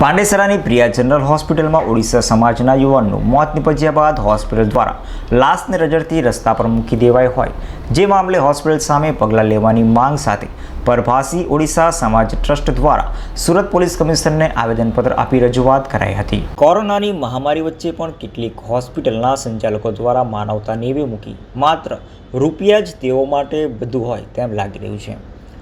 પાંડેસરાની Priya general હોસ્પિટલમાં ઓડિશા સમાજના યુવાનનું મોત નિપજ્યા બાદ હોસ્પિટલ દ્વારા લાશને રજડતી રસ્તા પર મૂકી દેવાઈ હોય. જે મામલે હોસ્પિટલ સામે પગલાં લેવાની માંગ સાથે પરભાસી ઓડિશા સમાજ ટ્રસ્ટ દ્વારા સુરત પોલીસ કમિશનરને આવેદનપત્ર આપી રજૂઆત કરાઈ હતી. કોરોનાની મહામારી વચ્ચે પણ કેટલીક હોસ્પિટલના સંચાલકો દ્વારા માનવતા નેવે મૂકી માત્ર રૂપિયા જ તેઓ માટે બધું હોય તેમ લાગી રહ્યું છે.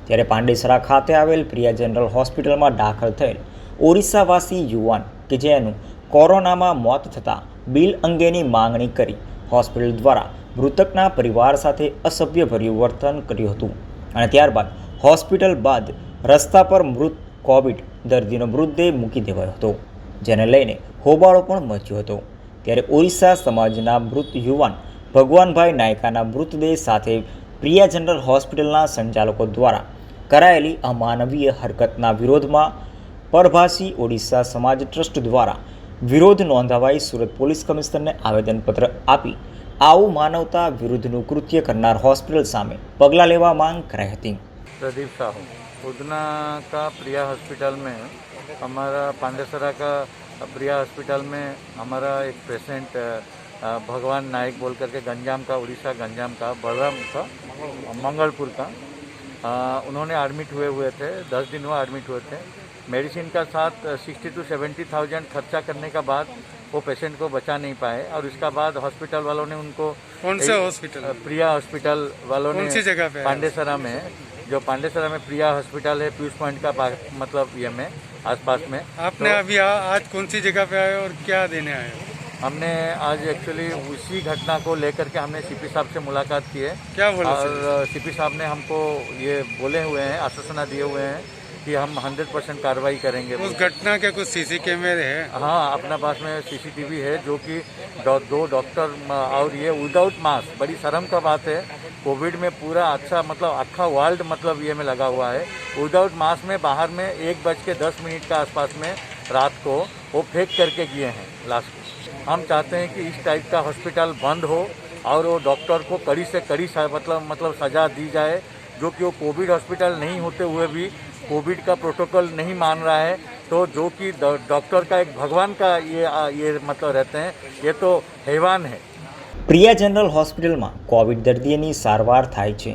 ત્યારે પાંડેસરા ખાતે આવેલ પ્રિયા જનરલ હોસ્પિટલમાં દાખલ થયેલ ઓરિસ્સાવાસી યુવાન કે જેનું કોરોનામાં મોત થતાં બિલ અંગેની માંગણી કરી હોસ્પિટલ દ્વારા મૃતકના પરિવાર સાથે અસભ્યભર્યું વર્તન કર્યું હતું અને ત્યારબાદ હોસ્પિટલ બાદ રસ્તા પર મૃત કોવિડ દર્દીનો મૃતદેહ મૂકી દેવાયો હતો, જેને લઈને હોબાળો પણ મચ્યો હતો. ત્યારે ઓરિસ્સા સમાજના મૃત યુવાન ભગવાનભાઈ નાયકાના મૃતદેહ સાથે પ્રિયા જનરલ હોસ્પિટલના સંચાલકો દ્વારા કરાયેલી અમાનવીય હરકતના વિરોધમાં પરભાસી ઓડિશા સમાજ ટ્રસ્ટ દ્વારા વિરોધ નોંધાવાઈ સુરત પોલીસ કમિશનરને આવેદનપત્ર આપી આવું માનવતા વિરુદ્ધનું કૃત્ય કરનાર હોસ્પિટલ સામે પગલાં લેવા માંગ કરાઈ હતી प्रदीप साहू उदना का प्रिया हॉस्पिटल में हमारा पांडेसरा का प्रिया हॉस्पिटल में हमारा एक पेशेंट अ, भगवान नायक बोल करके गंजाम का उड़ीसा गंजाम का बलराम का मंगलपुर का अ, उन्होंने एडमिट हुए हुए थे दस दिन हुआ एडमिट हुए थे मेडिसिन का साथ सिक्सटी टू सेवेंटी थाउज़ेंड खर्चा करने का बाद वो पेशेंट को बचा नहीं पाए और इसका बाद हॉस्पिटल वालों ने उनको कौन सा हॉस्पिटल? प्रिया हॉस्पिटल वालों ने सी जगह पे पांडेसरा में जो पांडेसरा में प्रिया हॉस्पिटल है पीयूष पॉइंट का मतलब ये में आसपास में। आपने तो अभी आ, आज कौन सी जगह पे आए और क्या देने आए हमने आज एक्चुअली उसी घटना को लेकर के हमने सीपी साहब से मुलाकात की है। क्या बोला? और सीपी साहब ने हमको ये बोले हुए हैं आश्वासना दिए हुए हैं कि हम 100 परसेंट कार्रवाई करेंगे। उस घटना के कुछ सीसी कैमरे हैं। हाँ अपना पास में सीसीटीवी है जो कि दो डॉक्टर और ये विदाउट मास्क बड़ी शर्म का बात है। कोविड में पूरा अच्छा मतलब अखा वर्ल्ड मतलब ये में लगा हुआ है। विदाउट मास्क में बाहर में एक बज के दस मिनट का आसपास में रात को वो फेंक करके गए हैं लास्ट हम चाहते हैं कि इस टाइप का हॉस्पिटल बंद हो और वो डॉक्टर को कड़ी से कड़ी मतलब मतलब सजा दी जाए जो कि वो कोविड हॉस्पिटल नहीं होते हुए भी कोविड का प्रोटोकॉल नहीं मान रहा है तो जो कि डॉ- डॉक्टर का एक भगवान का ये आ, ये मतलब रहते हैं ये तो हैवान है પ્રિયા જનરલ હોસ્પિટલમાં કોવિડ દર્દીઓની સારવાર થાય છે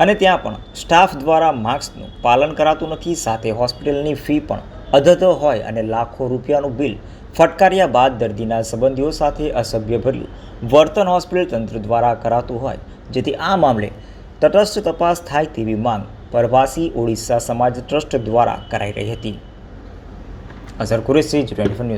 અને ત્યાં પણ સ્ટાફ દ્વારા માસ્કનું પાલન કરાતું નથી સાથે હોસ્પિટલની ફી પણ અધધ હોય અને લાખો રૂપિયાનું બિલ ફટકાર્યા બાદ દર્દીના સંબંધીઓ સાથે અસભ્યભર્યું વર્તન હોસ્પિટલ તંત્ર દ્વારા કરાતું હોય જેથી આ મામલે તટસ્થ તપાસ થાય તેવી માંગ પરવાસી ઓડિશા સમાજ ટ્રસ્ટ દ્વારા કરાઈ રહી હતી. Azhar Qureshi twenty news.